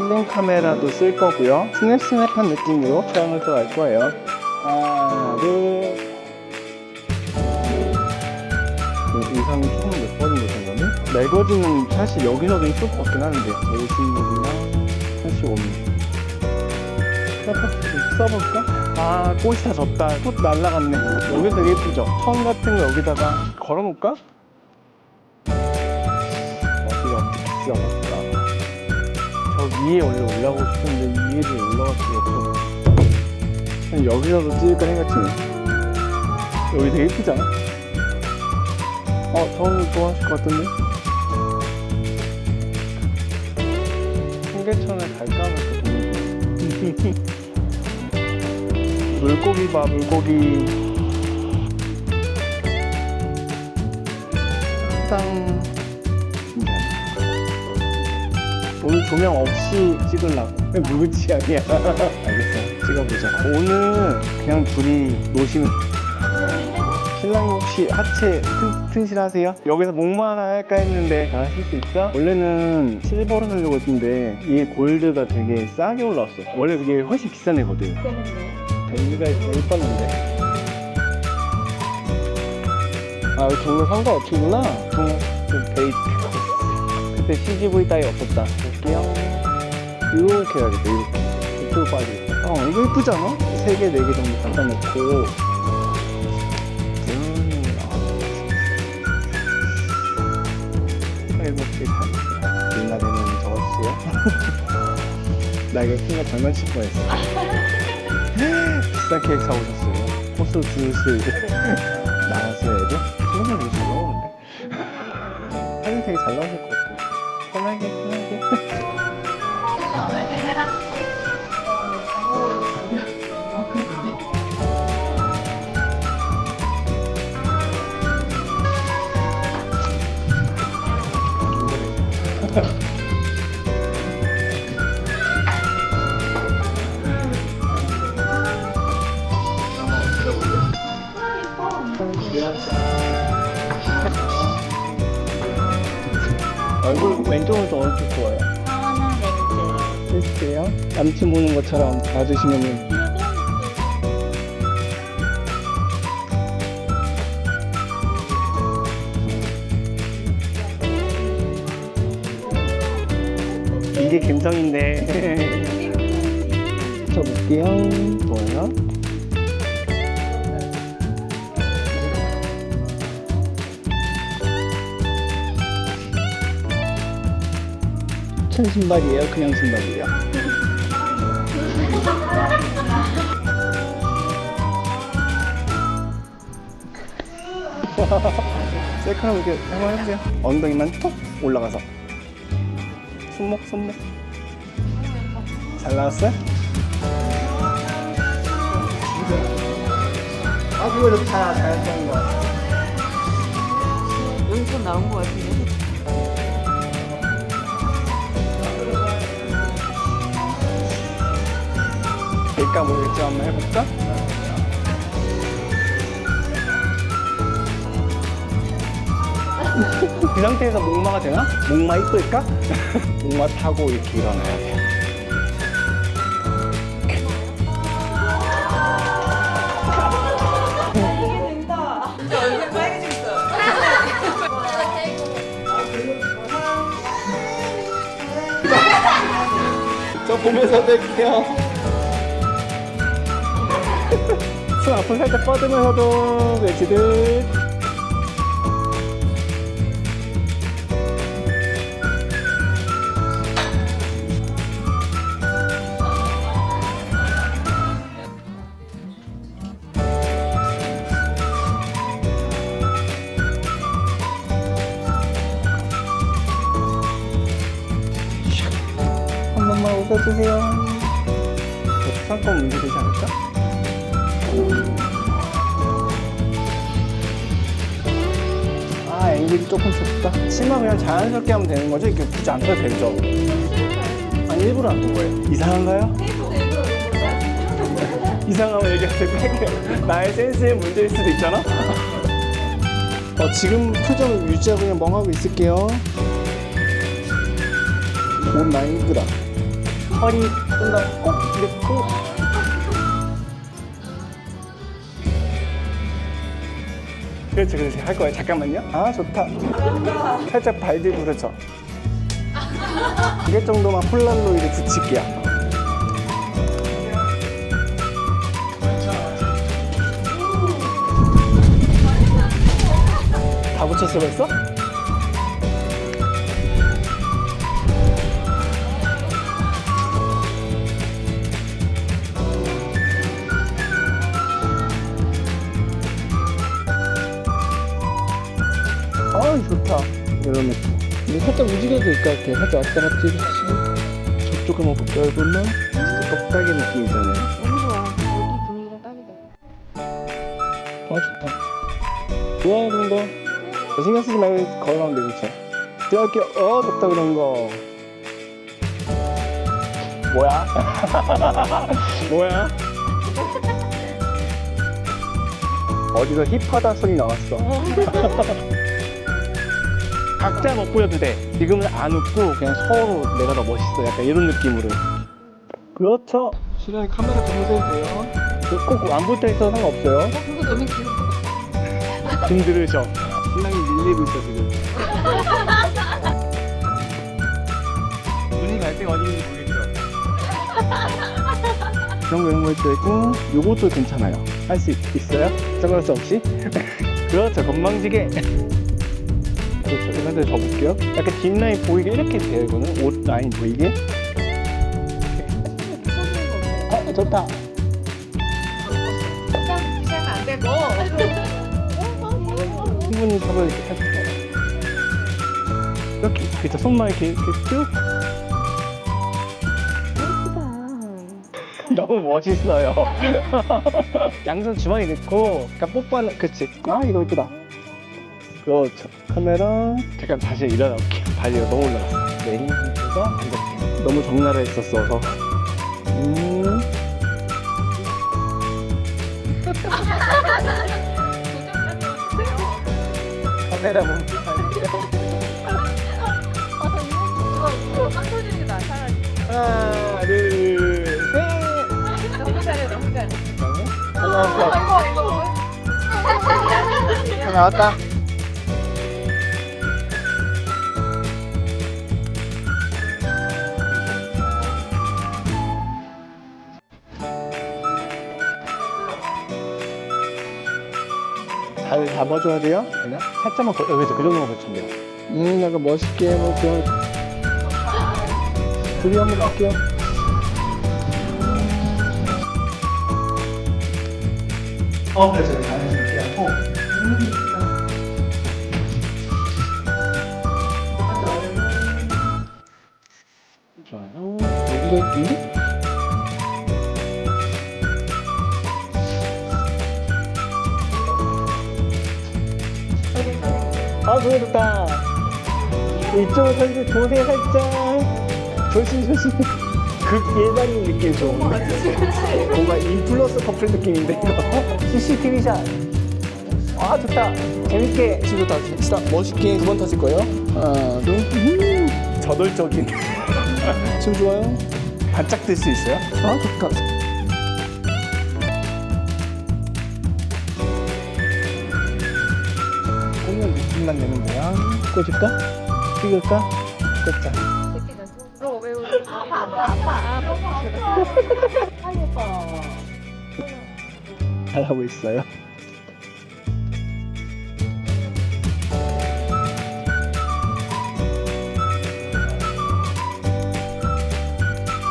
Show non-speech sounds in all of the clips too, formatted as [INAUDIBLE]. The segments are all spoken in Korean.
필름 카메라도 쓸 거고요. 스냅 스냅한 느낌으로 촬영을 또할 거예요. 하나, 둘. 그 의상이 조금 예뻐진 것 같거든? 매거진은 사실 여기저기 이쁠 것 같긴 하는데 50mm랑 85mm 써볼까? 아 꽃이 다 졌다 꽃 날라갔네 여기 되게 예쁘죠? 천 같은 거 여기다가 걸어놓을까? 기가 막히다 저 위에 원래 올라가고 싶은데 위에를 없어 그냥 여기서도 찍을까 생각 중이야 여기 되게 않아? 어, 저는 좋아하실 것 같은데? 청계천을 갈까 중. 물고기 봐, 물고기. 땅. 오늘 조명 없이 찍으려고. [LAUGHS] 왜 물건 취향이야? [LAUGHS] 알겠어. 찍어보자. 오늘 그냥 둘이 노시면 신랑님 혹시 하체 튼, 튼실하세요? 여기서 목만 할까 했는데 다 하실 수 있어? 원래는 실버로 살려고 했는데 이게 골드가 되게 싸게 올라왔어 원래 이게 훨씬 비싼 애거든 벨리가 제일 빠른데 아 상관없구나 종로 그 베이트 [LAUGHS] 그때 CGV 따위 없었다 볼게요. 이렇게 해야겠다 이렇게 이쪽으로 빠지겠다 어 이거 않아? 3개, 4개 정도 갖다 놓고. 살 옛날에는 저었어요? 나 이거 순간 장난 칠 뻔했어. [LAUGHS] 비싼 케이크 사오셨어요? 호수 주스 [LAUGHS] 나왔어요 애들? 잘 나오는데. [LAUGHS] 사진 되게 잘 나오실 것 같 얼굴 왼쪽은 또 어느 쪽 좋아요? 하나 렌즈. 테스트예요? 남친 보는 것처럼 봐주시면은 이게 감성인데 [LAUGHS] 저 볼게요 뭐예요? 천 신발이에요? 그냥 신발이에요? [LAUGHS] 셀카로 이렇게 한번 해보세요. 엉덩이만 톡 올라가서. 손목, 손목. 잘 나왔어요? 아, 그거 잘, 잘 찍은 거 같아. 여기서 나온 것 같은데. 될까 모르겠지 한번 해볼까? [LAUGHS] 그 상태에서 목마가 되나? 목마 이쁠까? [LAUGHS] 목마 타고 이렇게 일어나야 돼. 얼굴 빨개졌어. 저 보면서 뵐게요. 앞을 살짝 뻗으면서도 외치듯. 한 번만 웃어주세요. 상권 문제 되지 않을까? 아, 앵글이 조금 좁다. 치마 그냥 자연스럽게 하면 되는 거죠? 이렇게 굳이 안 써도 되죠? 아니, 일부러 안 둔 거예요. 이상한가요? 이상하면 얘기하세요. 뺄게요. [LAUGHS] 나의 센스에 문제일 수도 있잖아? 어, 지금 표정 유지하고 그냥 멍하고 있을게요. 옷 많이 이쁘다. 허리 좀더꼭 넣고 그렇지 그렇지. 할 거야. 잠깐만요. 아 좋다. 살짝 발들 부르죠. 이게 정도만 폴라로이드 붙일게요. 다 붙였어 벌써? 이런 느낌 근데 살짝 움직여도 될것 같아 살짝 왔다 갔다 해주시고 저쪽 한번 볼까요 그러면? 진짜 똑딱이 느낌이잖아요 너무 좋아. 여기 분위기랑 딱이다. 아 좋다 좋아 그런 거저 신경 쓰지 말고 걸어가면 돼 그쵸 들어갈게요 어 좋다 그런 거 뭐야? [LAUGHS] 뭐야? 어디서 힙하다 소리 나왔어 [LAUGHS] 각자 못 보여도 돼 지금은 안 웃고 그냥 서로 내가 더 멋있어 약간 이런 느낌으로 그렇죠 실현이 카메라 보세도 돼요 꼭 안 붙어 있어도 상관없어요 그거 너무 귀엽다. 힘들으셔. [LAUGHS] 신랑이 밀리고 있어 지금. 눈이 갈 데가 어디 있는지 모르겠죠. [LAUGHS] 이런 거 이런 거 있고 요것도 괜찮아요. 할 수 있어요? 선글라스 없이? [LAUGHS] 그렇죠. 건방지게. 그렇죠. 이런 데더 볼게요. 약간 뒷 라인 보이게 이렇게 돼요. 이거는 옷 라인 보이게. 아 좋다. 시작 안 되고. 충분히 잡아 이렇게 살짝 이렇게 그쵸 손만 이렇게, 이렇게 쭉 너무 멋있어요 [LAUGHS] 양손 주머니 넣고 약간 뽀뽀하는 그치 아 이거 이쁘다 그렇죠 카메라 잠깐 다시 일어나볼게요 발리가 너무 올라갔어 네힘 상태에서 앉을게요 너무 적나라 했었어서 음 카메라 차라리. 하나 둘셋 너무 잘해, 너무 잘해. 하나 이거, 이거. 다 나왔다. 잘 잡아줘야 돼요. 그냥 살짝만 걸, 여기서 그 정도만 걸치면 돼요. 음, 약간 멋있게 해볼게요. 둘이 한번 할게요. 어, 그래서 자연스럽게 하고. 좋아요. 여기가 있 아, 좋다. 이쪽으로 살짝 도세 살짝. 조심, 조심. 극 일반인 느낌 좀. 뭔가 인플루언서 커플 느낌인데, 이거. CCTV샷. 아, 좋다. 재밌게. 지금 다 진짜 멋있게 두 번 터질 거예요. 하나, 둘. 음, 저돌적인. [LAUGHS] 춤 좋아요? 반짝 뜰 수 있어요? 아, 좋다. 보면 느낌만 내는 모양. 꽂을까? 찍을까? 꽂자. 어, 왜 우리 아파, 아파, 아파. 잘하고 있어요.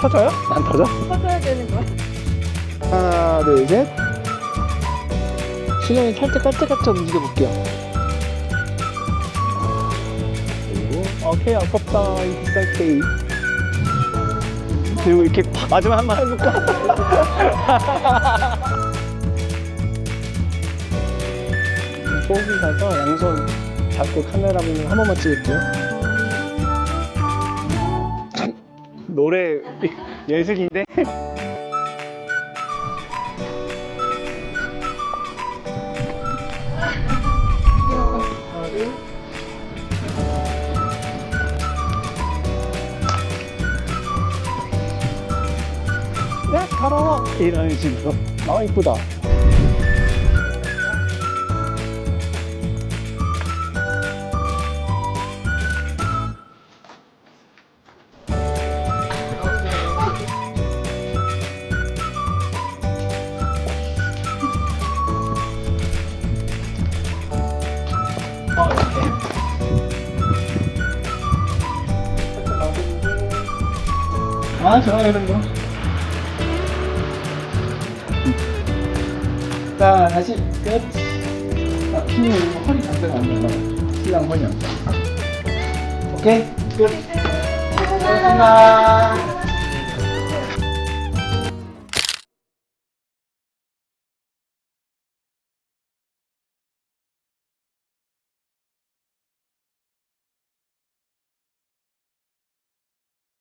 터져요? 안 터져? 퍼져야 되는 거야. 하나, 둘, 셋. 신영이 살짝 깔짝깔짝 움직여 볼게요. 오케이 아깝다 이 비쌀 케이. 그리고 이렇게 팍 마지막 한 번 해볼까? [LAUGHS] 가서 양손 잡고 카메라 보면 한 번만 찍을게요. 노래 [LAUGHS] 예술인데? 이런 식으로. 아, 이쁘다. 아, 좋아, 이런 거. 자, 다시 끝. 아, 이거 허리 잔뜩 안 된다. 신랑 허리 안 돼. 오케이, 끝. 수고하셨습니다.